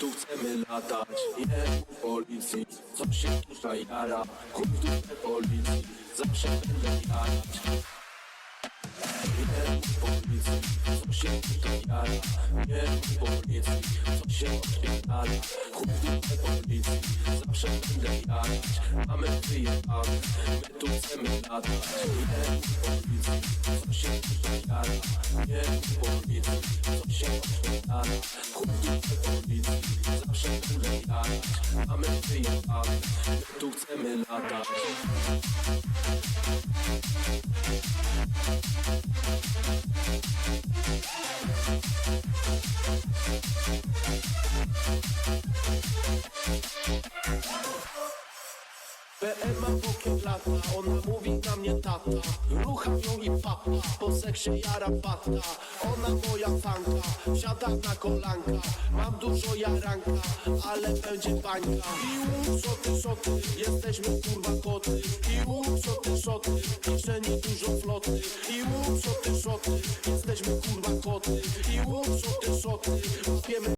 tu chcemy latać Nie mów policji, co się tutaj jara? Kup dupę policji, zawsze będę jarać. Nie mów policji, co się tutaj jara? Nie mów policji, co się odpierdala Kup dupę policji, zawsze będę jarać Mamy wyjechać, my tu chcemy latać Nie mów policji, co się tutaj jara Nie mów policji, co się odpierdala Kup dupę policji, zawsze będę jarać Mamy wyjechać, my tu chcemy latać BM ma lata, ona mówi na mnie tata. Rucham ją i papa, po seksie jara Ona moja fanka, siada na kolanka. Mam dużo jaranka, ale będzie bańka. Piłu, szoty, szoty, jesteśmy kurwa koty. Piłu, szoty, szoty, kieszeni dużo floty. Piłu, szoty, szoty, jesteśmy kurwa koty. Piłu, szoty, szoty, łapiemy